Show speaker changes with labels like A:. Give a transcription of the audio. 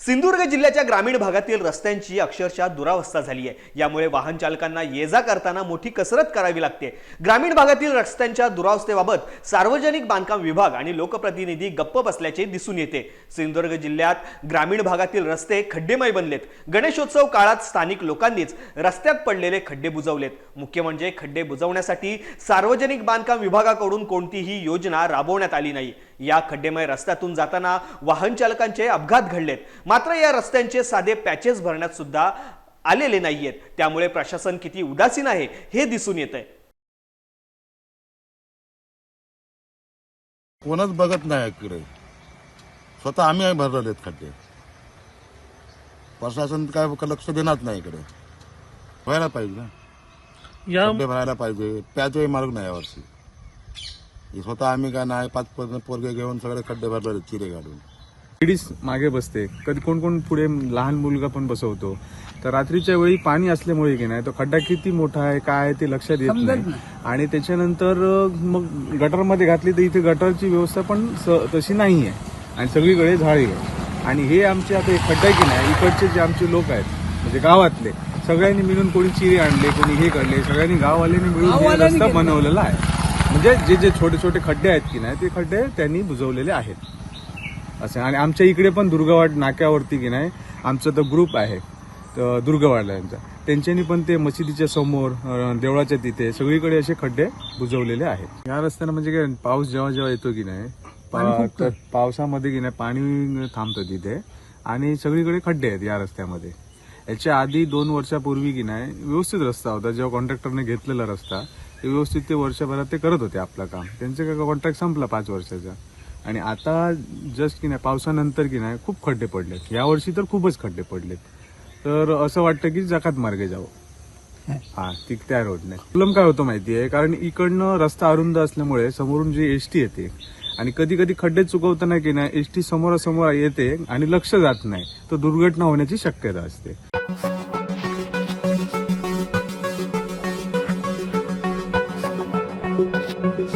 A: सिंधुदुर्ग जिल्ह्याच्या ग्रामीण भागातील रस्त्यांची अक्षरशः दुरावस्था झाली आहे. यामुळे वाहन चालकांना ये जा करताना मोठी कसरत करावी लागते. ग्रामीण भागातील रस्त्यांच्या दुरावस्थेबाबत सार्वजनिक बांधकाम विभाग आणि लोकप्रतिनिधी गप्प बसल्याचे दिसून येते. सिंधुदुर्ग जिल्ह्यात ग्रामीण भागातील रस्ते खड्डेमय बनलेत. गणेशोत्सव काळात स्थानिक लोकांनीच रस्त्यात पडलेले खड्डे बुजवलेत. मुख्य म्हणजे खड्डे बुजवण्यासाठी सार्वजनिक बांधकाम विभागाकडून कोणतीही योजना राबवण्यात आली नाही. या खड्डेमय रस्त्यातून जाताना वाहन चालकांचे अपघात घडलेत. मात्र या रस्त्यांचे साधे पॅचेस भरण्यात सुद्धा आलेले नाहीयेत. त्यामुळे प्रशासन किती उदासीन आहे हे दिसून येत आहे
B: कोणच बघत नाही इकडे. स्वतः आम्ही भरलेले आहेत खड्डे प्रशासन काय लक्ष देणार नाही इकडे. व्हायला पाहिजे ना.
C: या
B: खड्डे भरायला पाहिजे. प्याचोही मार्ग नाही यावर्षी स्वतः आम्ही काय नाही पाच पोर- पोरगे घेऊन सगळे खड्डे भरलेले आहेत चिरे काढून.
C: लेडीज मागे बसते. कधी कोण कोण पुढे लहान मुलगा पण बसवतो. तर रात्रीच्या वेळी पाणी असल्यामुळे की नाही तो खड्डा किती मोठा आहे काय आहे ते लक्षात येत नाही. आणि त्याच्यानंतर मग गटरमध्ये घातली तर इथे गटरची व्यवस्था पण तशी नाही आहे. आणि सगळीकडे झाडी आहे. आणि हे आमचे आता हे खड्डा की नाही इकडचे जे आमचे लोक आहेत म्हणजे गावातले सगळ्यांनी मिळून कोणी चिरे आणले कोणी हे काढले सगळ्यांनी गाववाल्यांनी मिळून रस्ता बनवलेला आहे. म्हणजे जे जे छोटे छोटे खड्डे आहेत की नाही ते खड्डे त्यांनी बुजवलेले आहेत. असे. आणि आमच्या इकडे पण दुर्गवाड नाक्यावरती की नाही आमचा तो ग्रुप आहे तर दुर्गवाडल्यांचा त्यांच्यानी पण ते मशिदीच्या समोर देवळाच्या तिथे सगळीकडे असे खड्डे बुजवलेले आहेत. या रस्त्यानं म्हणजे काय पाऊस जेव्हा जेव्हा येतो की नाही पा- तर पावसामध्ये की नाही पाणी थांबतं तिथे. आणि सगळीकडे खड्डे आहेत या रस्त्यामध्ये. याच्या आधी दोन वर्षापूर्वी की नाही व्यवस्थित रस्ता होता. जेव्हा कॉन्ट्रॅक्टरने घेतलेला रस्ता ते व्यवस्थित ते वर्षभरात ते करत होते आपलं काम. त्यांचं काय कॉन्ट्रॅक्ट संपला पाच वर्षाचा. आणि आता जस्ट की नाही पावसानंतर की नाही खूप खड्डे पडलेत. यावर्षी तर खूपच खड्डे पडलेत. तर असं वाटतं की जकात मार्गे जावं. हा ती त्या रोडने प्रॉब्लेम काय होतं माहिती आहे कारण इकडनं रस्ता अरुंद असल्यामुळे समोरून जी एस टी येते आणि कधी कधी खड्डे चुकवताना की नाही एस टी समोरासमोर येते आणि लक्ष जात नाही तर दुर्घटना होण्याची शक्यता असते. Thank you.